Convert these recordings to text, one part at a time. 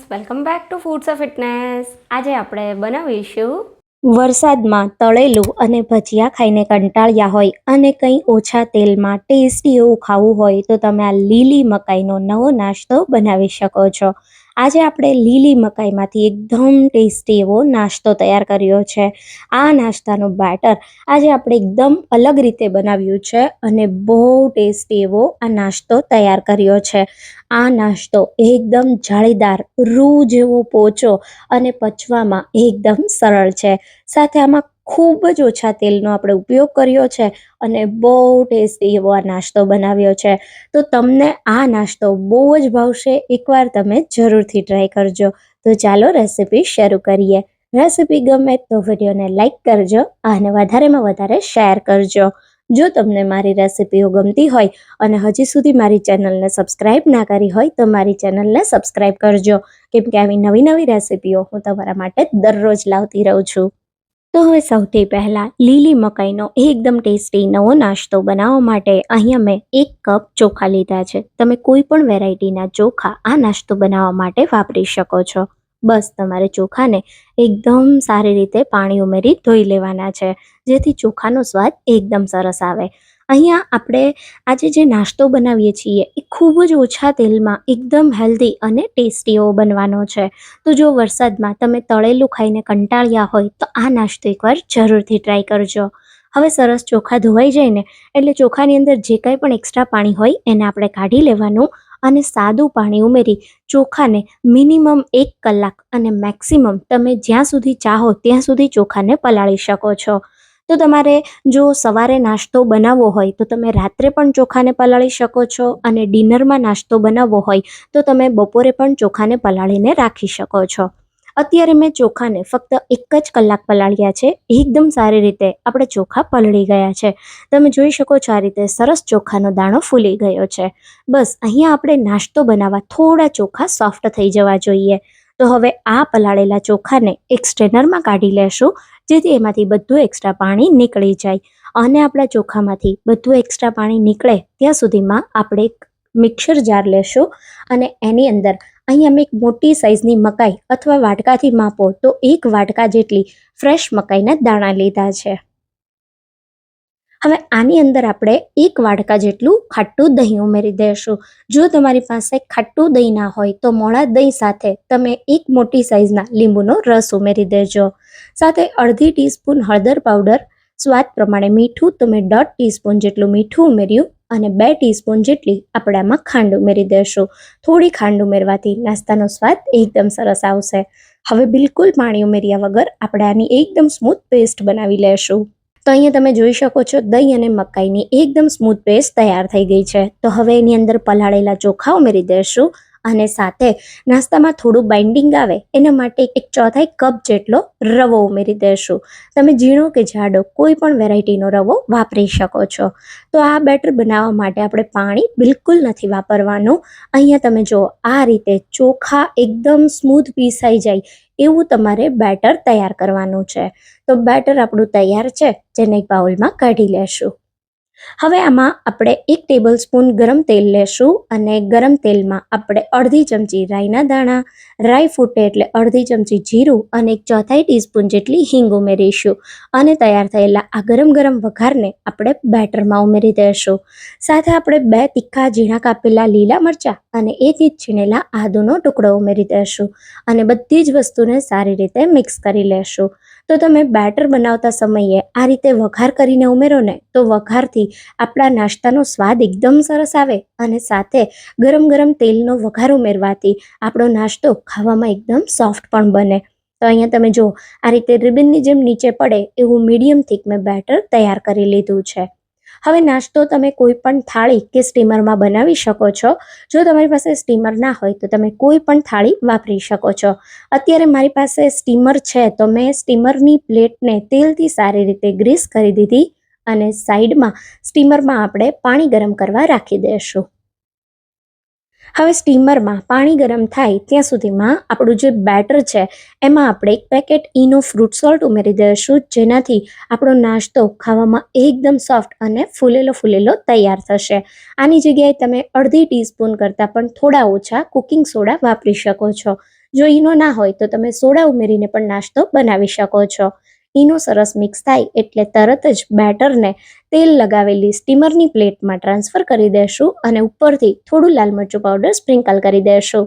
Friends welcome back to foods of fitness આજે આપણે બનાવીશું વરસાદમાં તળેલું અને ભજીયા ખાઈને કંટાળ્યા હોય અને કંઈ ઓછા તેલમાં ટેસ્ટી એવું ખાવું હોય તો તમે આ લીલી મકાઈનો નવો નાસ્તો બનાવી શકો છો. આજે આપણે લીલી મકાઈમાંથી એકદમ ટેસ્ટી એવો નાસ્તો તૈયાર કર્યો છે. આ નાસ્તાનું બેટર આજે આપણે એકદમ અલગ રીતે બનાવ્યું છે અને બહુ ટેસ્ટી એવો આ નાસ્તો તૈયાર કર્યો છે. આ નાસ્તો એકદમ જાળીદાર રૂ જેવો પોચો અને પચવામાં એકદમ સરળ છે. સાથે આમાં ખૂબ જ ઓછા તેલનો આપણે ઉપયોગ કર્યો છે અને બહુ ટેસ્ટી એવો આ નાસ્તો બનાવ્યો છે. તો તમને આ નાસ્તો બહુ જ ભાવશે, એકવાર તમે જરૂરથી ટ્રાય કરજો. તો ચાલો રેસીપી શરૂ કરીએ. રેસીપી ગમે તો વિડીયોને લાઇક કરજો અને વધારેમાં વધારે શેર કરજો. જો તમને મારી રેસીપીઓ ગમતી હોય અને હજી સુધી મારી ચેનલને સબસ્ક્રાઇબ ના કરી હોય તો મારી ચેનલને સબસ્ક્રાઇબ કરજો. કેમ કે આવી નવી નવી રેસીપીઓ હું તમારા માટે દરરોજ લાવતી રહું છું. તો હવે સૌથી પહેલાં લીલી મકાઈનો એકદમ ટેસ્ટી નવો નાસ્તો બનાવવા માટે અહીંયા મેં એક કપ ચોખા લીધા છે. તમે કોઈ પણ વેરાયટીના ચોખા આ નાસ્તો બનાવવા માટે વાપરી શકો છો. બસ તમારે ચોખાને એકદમ સારી રીતે પાણી ઉમેરી ધોઈ લેવાના છે, જેથી ચોખાનો સ્વાદ એકદમ સરસ આવે. અહીંયા આપણે આજે જે નાસ્તો બનાવીએ છીએ, એ ખૂબ જ ઓછા તેલમાં, એકદમ હેલ્ધી અને ટેસ્ટી એવો બનવાનો છે. તો જો વરસાદમાં તમે તળેલું ખાઈને કંટાળ્યા હોય, તો આ નાસ્તો એકવાર જરૂરથી ટ્રાય કરજો. હવે સરસ ચોખા ધોવાઈ જાય ને, એટલે ચોખાની અંદર જે કાંઈ પણ એક્સ્ટ્રા પાણી હોય, એને આપણે કાઢી લેવાનું અને સાદું પાણી ઉમેરી ચોખાને મિનિમમ એક કલાક અને મેક્સિમમ તમે જ્યાં સુધી ચાહો, ત્યાં સુધી ચોખાને પલાળી શકો છો. તો તમારે જો સવારે નાસ્તો બનાવવો હોય તો તમે રાત્રે પણ ચોખાને પલાળી શકો છો અને ડિનરમાં નાસ્તો બનાવવો હોય તો તમે બપોરે પણ ચોખાને પલાળીને રાખી શકો છો. અત્યારે મેં ચોખાને ફક્ત એક જ કલાક પલાળ્યા છે. એકદમ સારી રીતે આપણે ચોખા પલળી ગયા છે. તમે જોઈ શકો છો આ રીતે સરસ ચોખાનો દાણો ફૂલી ગયો છે. બસ અહીંયા આપણે નાસ્તો બનાવવા થોડા ચોખા સોફ્ટ થઈ જવા જોઈએ. તો હવે આ પલાળેલા ચોખાને એક સ્ટ્રેનરમાં કાઢી લેશું. જેથી એમાંથી બધું એક્સ્ટ્રા પાણી નીકળી જાય. અને આપણા ચોખામાંથી બધું એક્સ્ટ્રા પાણી નીકળે ત્યાં સુધીમાં આપણે મિક્સર જાર લેશું અને એની અંદર અહીંયા મેં એક મોટી સાઇઝની મકાઈ અથવા વાટકાથી માપો તો એક વાટકા જેટલી ફ્રેશ મકાઈના દાણા લીધા છે. હવે આની અંદર આપણે એક વાડકા જેટલું ખાટું દહીં ઉમેરી દઈશું જો તમારી પાસે ખાટું દહીં ના હોય તો મોળા દહીં સાથે તમે એક મોટી સાઇઝના લીંબુનો રસ ઉમેરી દેજો. સાથે અડધી ટીસ્પૂન હળદર પાવડર, સ્વાદ પ્રમાણે મીઠું તો મેં દોઢ ટીસ્પૂન જેટલું મીઠું ઉમેર્યું અને બે ટીસ્પૂન જેટલી આપણે આમાં ખાંડ ઉમેરી દેશું. થોડી ખાંડ ઉમેરવાથી નાસ્તાનો સ્વાદ એકદમ સરસ આવશે. હવે બિલકુલ પાણી ઉમેર્યા વગર આપણે આની એકદમ સ્મૂથ પેસ્ટ બનાવી લેશું. તો અહીંયા તમે જોઈ શકો છો દહીં અને મકાઈની એકદમ સ્મૂથ પેસ્ટ તૈયાર થઈ ગઈ છે. તો હવે એની અંદર પલાળેલા ચોખા ઉમેરી દઈશું. અને સાથે નાસ્તામાં થોડું બાઇન્ડિંગ આવે, એના માટે એક ચોથાઈ કપ જેટલો રવો ઉમેરી દેશું. તમે ઝીણો કે જાડો કોઈ પણ વેરાયટીનો રવો વાપરી શકો છો. તો આ બેટર બનાવવા માટે આપણે પાણી બિલકુલ નથી વાપરવાનું. અહીંયા તમે જો આ રીતે ચોખા એકદમ સ્મૂથ પીસાઈ જાય એવું તમારે બેટર તૈયાર કરવાનું છે. તો બેટર આપણું તૈયાર છે, જેને એક બાઉલમાં કાઢી લેશું. હવે આમાં આપણે એક ટેબલ સ્પૂન ગરમ તેલ લેશું અને ગરમ તેલમાં આપણે અડધી ચમચી રાઈના દાણા, રાઈ ફૂટે એટલે અડધી ચમચી જીરું અને એક ચોથાઈ ટીસ્પૂન જેટલી હિંગ ઉમેરીશું અને તૈયાર થયેલા આ ગરમ ગરમ વઘારને આપણે બેટરમાં ઉમેરી દઈશું સાથે આપણે બે તીખા ઝીણા કાપેલા લીલા મરચાં અને એક છીણેલા આદુનો ટુકડો ઉમેરી દઈશું અને બધી જ વસ્તુને સારી રીતે મિક્સ કરી લેશું. તો તમે બેટર બનાવતા સમયે આ રીતે વઘાર કરીને ઉમેરો ને, તો વઘારથી આપણા નાસ્તાનો સ્વાદ એકદમ સરસ આવે અને સાથે ગરમ ગરમ તેલનો વઘાર ઉમેરવાથી આપણો નાસ્તો ખાવામાં એકદમ સોફ્ટ પણ બને. તો અહીંયા તમે જો આ રીતે રિબનની જેમ નીચે પડે એવું મીડિયમ થીક મેં બેટર તૈયાર કરી લીધું છે. હવે નાસ્તો તમે કોઈ પણ થાળી કે સ્ટીમરમાં બનાવી શકો છો. જો તમારી પાસે સ્ટીમર ના હોય તો તમે કોઈ પણ થાળી વાપરી શકો છો. અત્યારે મારી પાસે સ્ટીમર છે તો મેં સ્ટીમરની પ્લેટને તેલથી સારી રીતે ગ્રીસ કરી દીધી અને સાઈડમાં સ્ટીમરમાં આપણે પાણી ગરમ કરવા રાખી દઈશું હવે સ્ટીમરમાં પાણી ગરમ થાય ત્યાં સુધીમાં આપણું જે બેટર છે, એમાં આપણે એક પેકેટ ઈનો ફ્રૂટ સોલ્ટ ઉમેરી દઈશું, જેનાથી આપણો નાસ્તો ખાવામાં એકદમ સોફ્ટ અને ફૂલેલો ફૂલેલો તૈયાર થશે. આની જગ્યાએ તમે અડધી ટીસ્પૂન કરતાં પણ થોડા ઓછા કુકિંગ સોડા વાપરી શકો છો. જો ઈનો ના હોય તો તમે સોડા ઉમેરીને પણ નાસ્તો બનાવી શકો છો. ઈનો સરસ મિક્સ થાય એટલે તરત જ બેટરને તેલ લગાવેલી સ્ટીમરની પ્લેટમાં ટ્રાન્સફર કરી દેશું અને ઉપરથી થોડું લાલ મરચું પાવડર સ્પ્રિંકલ કરી દેશું.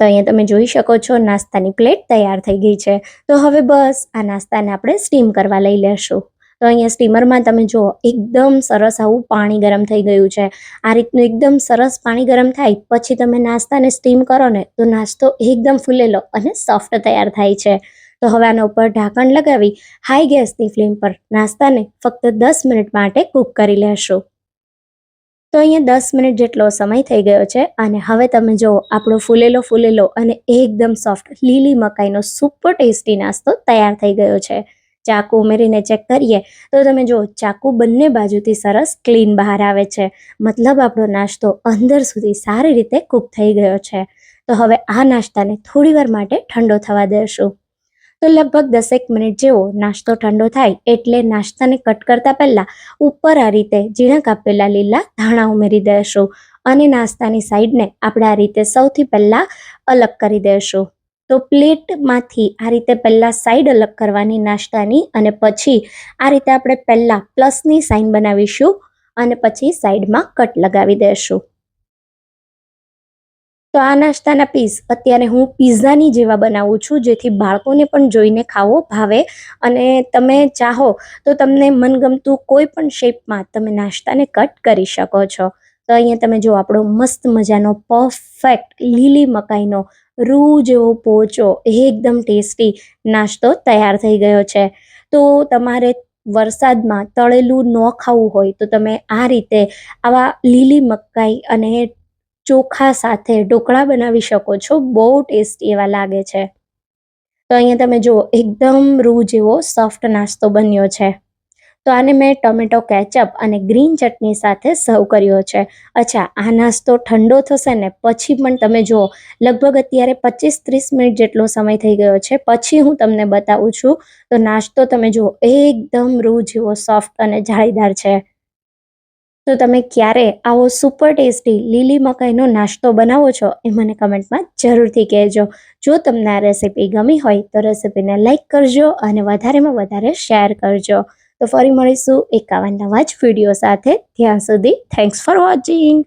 તો અહીંયા તમે જોઈ શકો છો નાસ્તાની પ્લેટ તૈયાર થઈ ગઈ છે. તો હવે બસ આ નાસ્તાને આપણે સ્ટીમ કરવા લઈ લેશું. તો અહીંયા સ્ટીમરમાં તમે જુઓ, એકદમ સરસ આવું પાણી ગરમ થઈ ગયું છે. આ રીતનું એકદમ સરસ પાણી ગરમ થાય પછી તમે નાસ્તાને સ્ટીમ કરો ને તો નાસ્તો એકદમ ફૂલેલો અને સોફ્ટ તૈયાર થાય છે. તો હવે આના ઉપર ઢાંકણ લગાવી હાઈ ગેસની ફ્લેમ પર નાસ્તાને ફક્ત દસ મિનિટ માટે કૂક કરી લેશું. તો અહીંયા દસ મિનિટ જેટલો સમય થઈ ગયો છે અને હવે તમે જુઓ, આપણો ફૂલેલો ફૂલેલો અને એકદમ સોફ્ટ લીલી મકાઈનો સુપર ટેસ્ટી નાસ્તો તૈયાર થઈ ગયો છે. ચાકુ ઉમેરીને ચેક કરીએ તો તમે જુઓ, ચાકુ બંને બાજુથી સરસ ક્લીન બહાર આવે છે. મતલબ આપણો નાસ્તો અંદર સુધી સારી રીતે કૂક થઈ ગયો છે. તો હવે આ નાસ્તાને થોડીવાર માટે ઠંડો થવા દેશું. તો લગભગ દસેક મિનિટ જેવો નાસ્તો ઠંડો થાય એટલે નાસ્તાને કટ કરતા પહેલાં ઉપર આ રીતે ઝીણા કાપેલા લીલા ધાણા ઉમેરી દેશું અને નાસ્તાની સાઈડને આપણે આ રીતે સૌથી પહેલાં અલગ કરી દેશું. તો પ્લેટમાંથી આ રીતે પહેલાં સાઈડ અલગ કરવાની નાસ્તાની અને પછી આ રીતે આપણે પહેલાં પ્લસની સાઈન બનાવીશું અને પછી સાઈડમાં કટ લગાવી દેશું. તો આ નાસ્તાના પીસ અત્યારે હું પિઝાની જેવા બનાવું છું, જેથી બાળકોને પણ જોઈને ખાવો ભાવે. અને તમે ચાહો તો તમને મનગમતું કોઈ પણ શેપમાં તમે નાસ્તાને કટ કરી શકો છો. તો અહીંયા તમે જો આપણો મસ્ત મજાનો પરફેક્ટ લીલી મકાઈનો રૂ જેવો પોચો એકદમ ટેસ્ટી નાસ્તો તૈયાર થઈ ગયો છે. તો તમારે વરસાદમાં તળેલું ન ખાવું હોય તો તમે આ રીતે આવા લીલી મકાઈ અને ચોખા સાથે ઢોકળા બનાવી શકો છો. બહુ ટેસ્ટી એવા લાગે છે. તો અહીંયા તમે જુઓ, એકદમ રૂ જેવો સોફ્ટ નાસ્તો બન્યો છે. તો આને મેં ટોમેટો કેચઅપ અને ગ્રીન ચટણી સાથે સર્વ કર્યો છે. અચ્છા, આ નાસ્તો ઠંડો થશે ને પછી પણ તમે જુઓ, લગભગ અત્યારે પચીસ ત્રીસ મિનિટ જેટલો સમય થઈ ગયો છે. પછી હું તમને બતાવું છું. તો નાસ્તો તમે જુઓ, એકદમ રૂ જેવો સોફ્ટ અને જાળીદાર છે. તો તમે ક્યારે આવો સુપર ટેસ્ટી લીલી મકાઈનો નાસ્તો બનાવો છો એ મને કમેન્ટમાં જરૂરથી કહેજો. જો તમને આ રેસીપી ગમી હોય તો રેસીપીને લાઇક કરજો અને વધારેમાં વધારે શેર કરજો. તો ફરી મળીશું એક આવા નવા જ વીડિયો સાથે. ત્યાં સુધી થેન્ક્સ ફોર વોચિંગ